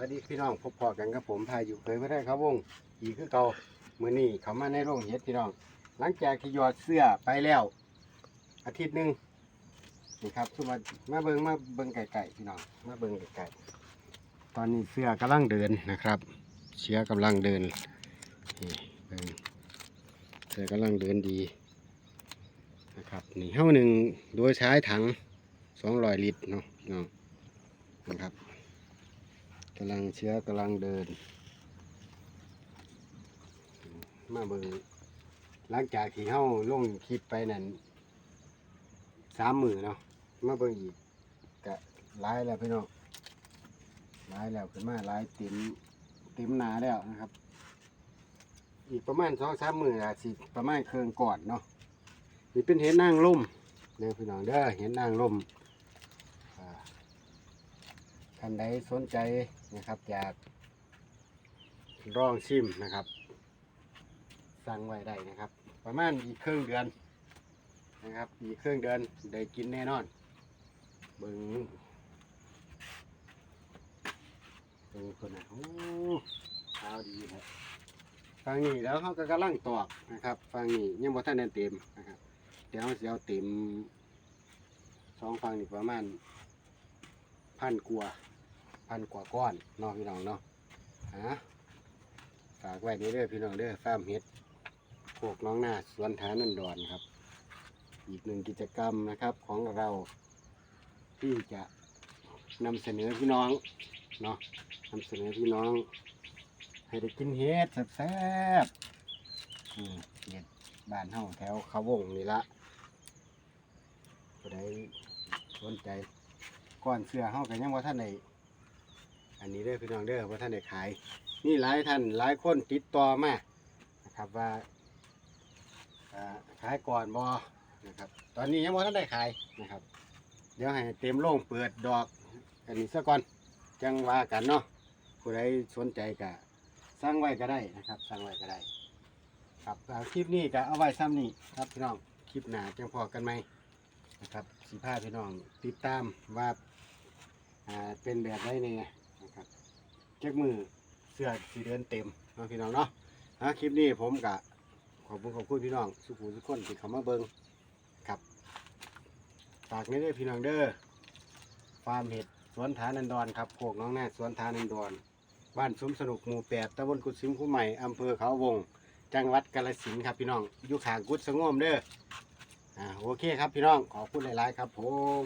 วัสดีพี่น้องพบพอกันกับผมพาอยู่เคยไม่ได้ครับวงอีกคือเก่ามื้อนี้เขามาในโรงเฮ็ดพี่น้อง หลังจากที่ยอดเสื้อไปแล้ว อาทิตย์หนึ่งนี่ครับคือมามาเบิงมาเบิงไก่ๆพี่น้องมาเบิงไก่ๆตอนนี้เสื้อกำลังเดินนะครับเชื้อกำลังเดินนี่เบิงเสื้อกำลังเดินดีนะครับนี่เท่าหนึ่งโดยใช้ถังสองร้อยลิตรเนาะพี่น้องนะครับ กำลังเชื้อกำลังเดิน มาเบิ่งหลังจากที่เฮาลงคลิปไปนั่นสามมือเนาะมาเบิ่งอีกกะหลายแล้วพี่น้องหลายแล้วขึ้นมาหลายเต็มเต็มหนาแล้วนะครับ อีกประมาณสองสามมืออาจสิประมาณเครื่องก่อนเนาะนี่เป็นเห็ดนางร่มเด้อพี่น้องเด้อเห็ดนางร่ม ท่านใดสนใจนะครับอยากลองชิมนะครับ สั่งไว้ได้นะครับ ประมาณอีกครึ่งเดือนนะครับ อีกครึ่งเดือนได้กินแน่นอนเบิ้งเบิ้งคนนะโอ้ขาวดีครับฟังนี้แล้วเขาก็กำลังตอกนะครับฟังนี้ยังบ่ทันได้เต็มนะครับเดี๋ยวเราจะเต็มสองฟังนี่ประมาณพันกว่า พันกว่าก้อนเนาะพี่น้องเนาะฮะฝากไว้นี่เด้อพี่น้องเด้อฟาร์มเห็ดพวกน้องหน้าสวนฐานันดอนครับ อีกหนึ่งกิจกรรมนะครับของเราที่จะนำเสนอพี่น้องเนาะนำเสนอพี่น้อง ให้ได้กินเห็ดแซ่บๆนี่เห็ดบ้านเฮาแถวเขาวงนี่ละผู้ใดสนใจก้อนเสื้อเฮากันยังว่าท่านใน อันนี้เด้อพี่น้องเด้อว่าท่านได้ขาย นี่หลายท่านหลายคนติดต่อมานะครับว่าขายก่อนบอนะครับตอนนี้ยังว่ท่านได้ขายนะครับ เดี๋ยวให้เต็มโล่งเปิดดอกอันนี้ซะก่อนจังว่ากันเนาะผู้ใดสนใจก็สั่งไว้ก็ได้นะครับสั่งไว้ก็ได้ ครับคลิปนี้ก็เอาไว้ซ้ำนี่ครับพี่น้องคลิปหน้าจังพอกันไหมนะครับสิพาพี่น้องติดตามว่าอ่าเป็นแบบไรเนี่ย นะครับเจ็กมือเสื้อสีเดินเต็มเนาะพี่น้องเนาะฮะคลิปนี้ผมกะขอบคุณขอบคุณพี่น้องสุขุมทุกคนที่เข้ามาเบิงครับฝากนี้ด้วยพี่น้องเด้อฟาร์มเห็ดสวนฐานันดอนครับโคกน้องแน่สวนฐานันดอนบ้านสมสนุกหมู่แปดตำบลกุดซิมคู่ใหม่อำเภอเขาวง จังหวัดกาฬสินธุ์ครับพี่น้องอยู่ขางกุดสงมเด้ออ่าโอเคครับพี่น้องขอบคุณหลายๆครับผม